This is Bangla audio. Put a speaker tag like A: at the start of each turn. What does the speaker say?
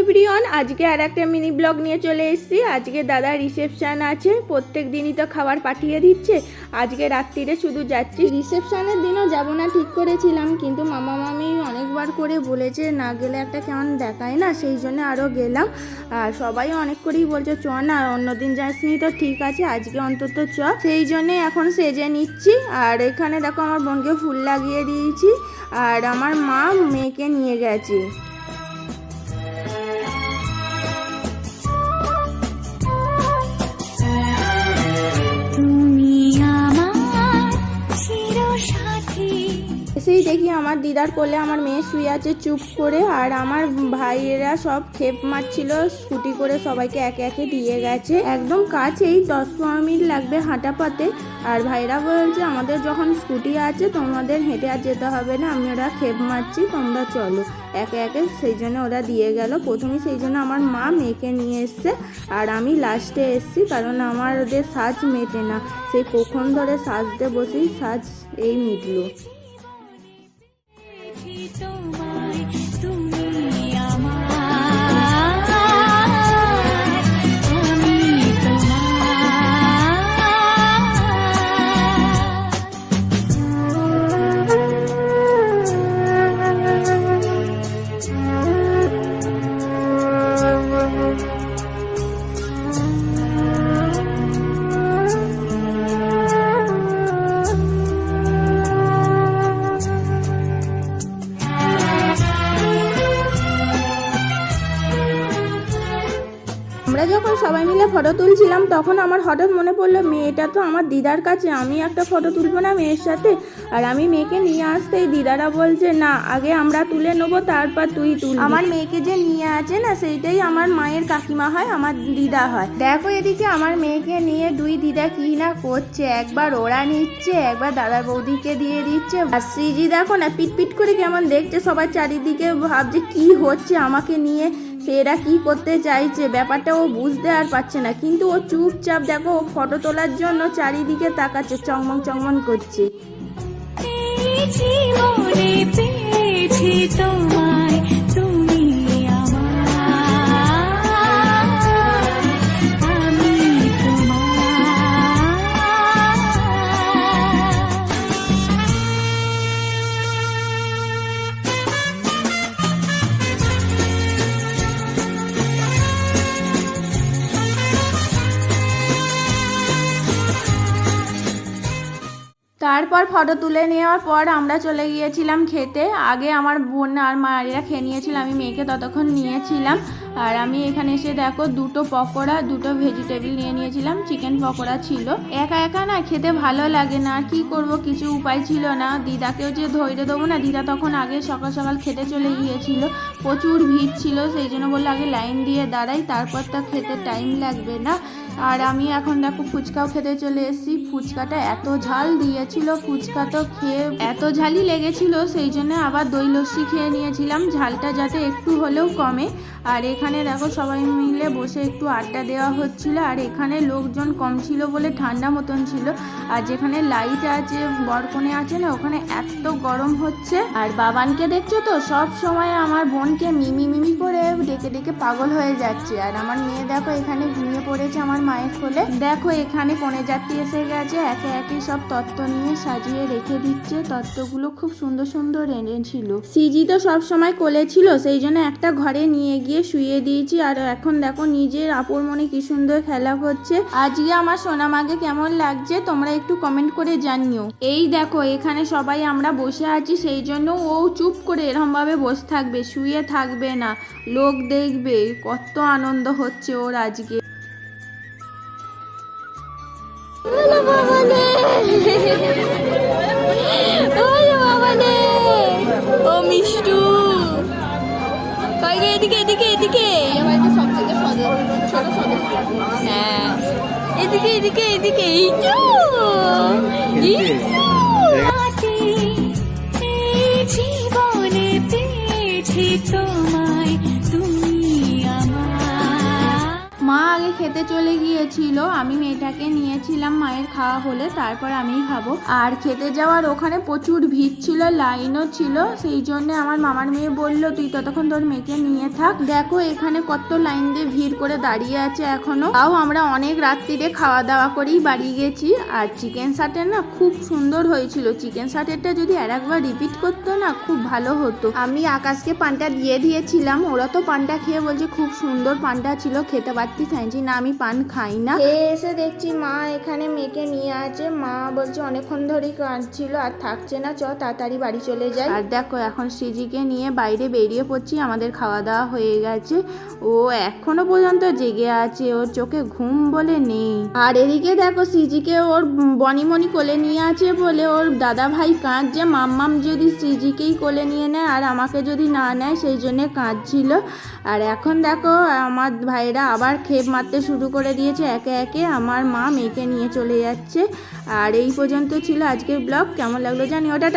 A: এভরিওয়ান, আজকে আর একটা মিনি ব্লগ নিয়ে চলে এসেছি। আজকে দাদা রিসেপশান আছে, প্রত্যেক দিনই তো খাবার পাঠিয়ে দিচ্ছে। আজকে রাত্রিরে শুধু যাচ্ছি। রিসেপশনের দিনও যাব না, ঠিক করেছিলাম, কিন্তু মামা মামি অনেকবার করে বলেছে, না গেলে একটা কেমন দেখায় না, সেই জন্য আরও গেলাম। আর সবাই অনেক করেই বলছে, চ না, অন্যদিন যাসনি তো ঠিক আছে, আজকে অন্তত চ। সেই জন্যে এখন সেজে নিচ্ছি। আর এখানে দেখো আমার বোনকে ফুল লাগিয়ে দিয়েছি। আর আমার মা মেয়েকে নিয়ে গেছে।
B: আমার
A: দিদার কোলে আমার মেয়ে শুয়ে আছে চুপ করে আর আমার ভাইয়েরা সব খেপ মারছিল, স্কুটি করে সবাইকে একে একে দিয়ে গেছে। একদম কাছেই দশ পনেরো মিনিট লাগবে হাঁটা পথে। আর ভাইরা বলছে, আমাদের যখন স্কুটি আছে, তোমাদের হেঁটে আর যেতে হবে না, আমি ওরা খেপ মারছি, তোমরা চলো। একে একে সেই জন্য ওরা দিয়ে গেল। প্রথমে সেই জন্য আমার মা মেয়েকে নিয়ে এসছে আর আমি লাস্টে এসছি কারণ আমার ওদের সাজ মেটে না। সেই কখন ধরে সাজতে বসেই সাজ এই মিটলো। যখন সবাই মিলে ফটো তুলছিলাম, তখন আমার হঠাৎ মনে পড়ল, মেয়েটা তো আমার দিদার কাছে, আমি একটা ফটো তুলবো না মেয়ের সাথে? আর আমি মেয়েকে নিয়ে আসতেই দিদারা বলছে, না, আগে আমরা তুলে নেব, তারপর তুই তুল আমার মেয়েকে যে নিয়ে আছে না, সেইটাই আমার মায়ের কাকিমা হয়, আমার দিদা হয়। দেখো এদিকে আমার মেয়েকে নিয়ে দুই দিদা কি না করছে, একবার ওরা নিচ্ছে, একবার দাদা বৌদিকে দিয়ে দিচ্ছে। আর শ্রীজি দেখো না পিট পিট করে কেমন দেখছে, সবার চারিদিকে ভাবছে কি হচ্ছে আমাকে নিয়ে। সে এরা কী করতে চাইছে, ব্যাপারটা ও বুঝতে আর পারছে না। কিন্তু ও চুপচাপ দেখো, ও ফটো তোলার জন্য চারিদিকে তাকাচ্ছে, চংমং চংমং করছে।
B: তোমায়
A: তারপর ফটো তুলে নেওয়ার পর আমরা চলে গিয়েছিলাম খেতে। আগে আমার বোন আর মায়েরা খেয়ে নিয়েছিল, আমি মেয়েকে ততক্ষণ নিয়েছিলাম। আর আমি এখানে এসে দেখো দুটো পকোড়া, দুটো ভেজিটেবিল নিয়ে নিয়েছিলাম চিকেন পকোড়া ছিল। একা একা না খেতে ভালো লাগে না কি করব কিছু উপায় ছিল না। দিদাকেও যে ধৈর্য দেবো না, দিদা তখন আগে সকাল সকাল খেতে চলে গিয়েছিল। প্রচুর ভিড় ছিল, সেই জন্য বলল আগে লাইন দিয়ে দাঁড়াই, তারপর তো খেতে টাইম লাগবে না। আর আমি এখন দেখো ফুচকাও খেতে চলে এসেছি। ফুচকাটা এত ঝাল দিয়েছিল, ফুচকা তো খেয়ে এত ঝালই লেগেছিল, সেই জন্য আবার দই লস্যি খেয়ে নিয়েছিলাম। ঝালটা যাতে একটু হলেও কমে। আর এখানে দেখো সবাই মিলে বসে একটু আড্ডা দেওয়া হচ্ছিল, আর এখানে লোকজন কম ছিল বলে ঠান্ডা মতন ছিল। আর যেখানে লাইট আছে, বরকনে আছে না, ওখানে এত গরম হচ্ছে। আর বাবানকে দেখছ তো, সব সময় আমার বোনকে মিমি মিমি করে ডেকে ডেকে পাগল হয়ে যাচ্ছে। আর আমার মেয়ে দেখো এখানে ঘুমিয়ে পড়েছে আমার মায়ের কোলে। দেখো এখানে কনে যাত্রী এসে গেছে, একে একে সব তত্ত্ব নিয়ে সাজিয়ে রেখে দিচ্ছে। তত্ত্বগুলো খুব সুন্দর সুন্দর এনেছিল। সিজি তো সব সময় কোলে ছিল, সেই জন্য একটা ঘরে নিয়ে গিয়ে শুয়ে দিয়েছি। আর এখন দেখো নিজের আপুর মনে কি সুন্দর খেলা হচ্ছে। আজকে আমার সোনামাকে কেমন লাগছে তোমরা একটু কমেন্ট করে জানিও। এই দেখো, এখানে সবাই আমরা বসে আছি, সেই জন্য ও চুপ করে এরকম ভাবে বসে থাকবে, শুয়ে থাকবে না। লোক দেখবে, কত আনন্দ হচ্ছে ওর আজকে।
B: এদিকে এদিকে এদিকে। হ্যাঁ। এদিকে এদিকে এদিকে। এই
A: খেতে চলে গিয়েছিল। আমি মেয়েটাকে নিয়েছিলাম মায়ের খাওয়া হলে, তারপর আমি খাব। আর খেতে যাওয়ার ওখানে প্রচুর ভিড় ছিল, লাইনও ছিল। সেই জন্য আমার মামার মেয়ে বলল, তুই ততক্ষণ তোর মেয়েকে নিয়ে থাক। দেখো এখানে কত লাইন দিয়ে ভিড় করে দাঁড়িয়ে আছে এখনও। তাও আমরা অনেক রাত্রিরে খাওয়া দাওয়া করেই বাড়ি গেছি। আর চিকেন সাটের না খুব সুন্দর হয়েছিল। চিকেন সাটেরটা যদি আর একবার রিপিট করতো না, খুব ভালো হতো। আমি আকাশকে পানটা দিয়ে দিয়েছিলাম। ওরা তো পানটা খেয়ে বলছে, খুব সুন্দর পানটা ছিল, খেতে পারতি চাইছি না, আমি পান খাই না। খেয়ে এসে দেখছি মা এখানে মেয়েকে নিয়ে আছে। মা বলছে অনেকক্ষণ ধরেই কাঁদছিল আর থাকছে না চ তাড়াতাড়ি বাড়ি চলে যায় আর দেখো এখন সিজিকে নিয়ে বাইরে বেরিয়ে পড়ছি আমাদের খাওয়া দাওয়া হয়ে গেছে। ও এখনও পর্যন্ত জেগে আছে ওর চোখে ঘুম বলে নেই। আর এদিকে দেখো সিজিকে ওর বনিমনি কোলে নিয়ে আছে বলে ওর দাদা ভাই কাঁদছে। মাম্মাম যদি সিজিকেই কোলে নিয়ে নেয় আর আমাকে যদি না নেয় সেই জন্যে কাঁদছিল। আর এখন দেখো আমার ভাইরা আবার খেপ মারতে শুরু করে দিয়েছে। একে একে আমার মা মেয়েকে নিয়ে চলে যাচ্ছে। আর এই পর্যন্ত ছিল আজকের ব্লগ। কেমন লাগল জানি ওটা